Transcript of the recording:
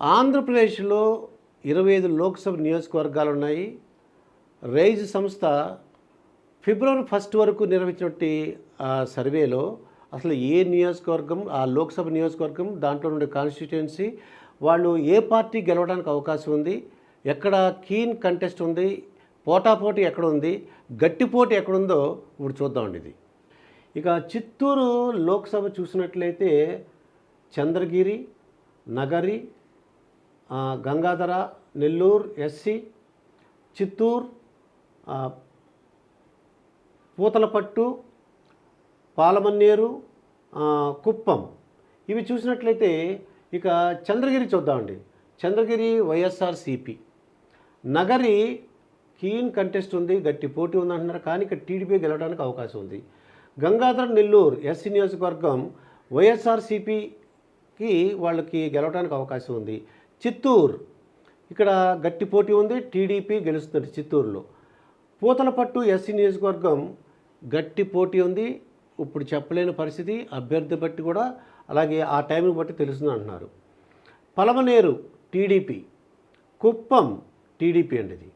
ఆంధ్రప్రదేశ్లో ఇరవై ఐదు లోక్సభ నియోజకవర్గాలు ఉన్నాయి. రైజ్ సంస్థ ఫిబ్రవరి ఫస్ట్ వరకు నిర్వహించినటువంటి సర్వేలో అసలు ఏ నియోజకవర్గం ఆ లోక్సభ నియోజకవర్గం దాంట్లో ఉండే కాన్స్టిట్యుయెన్సీ వాళ్ళు ఏ పార్టీ గెలవడానికి అవకాశం ఉంది ఎక్కడ కీన్ కంటెస్ట్ ఉంది పోటాపోటీ ఎక్కడ ఉంది గట్టిపోటీ ఎక్కడుందో ఇప్పుడు చూద్దామండి ఇది. ఇక చిత్తూరు లోక్సభ చూసినట్లయితే చంద్రగిరి నగరి గంగాధర నెల్లూరు ఎస్సి చిత్తూరు పూతలపట్టు పాలమన్నేరు కుప్పం. ఇవి చూసినట్లయితే ఇక చంద్రగిరి చూద్దామండి. Chandragiri YSR CP Nagari keen contest ఉంది గట్టి పోటీ ఉంది అంటున్నారు కానీ ఇక టీడీపీ గెలవడానికి అవకాశం ఉంది. గంగాధర్ నెల్లూరు ఎస్సీ నియోజకవర్గం వైఎస్ఆర్సీపీకి వాళ్ళకి గెలవడానికి అవకాశం ఉంది. చిత్తూరు. ఇక్కడ గట్టి పోటీ ఉంది టీడీపీ గెలుస్తుంది చిత్తూరులో. పూతలపట్టు ఎస్సీ నియోజకవర్గం గట్టి పోటీ ఉంది ఇప్పుడు చెప్పలేని పరిస్థితి అభ్యర్థి బట్టి కూడా అలాగే ఆ టైంని బట్టి తెలుస్తుంది అంటున్నారు. పలమనేరు టీడీపీ కుప్పం టీడీపీ అండి ఇది.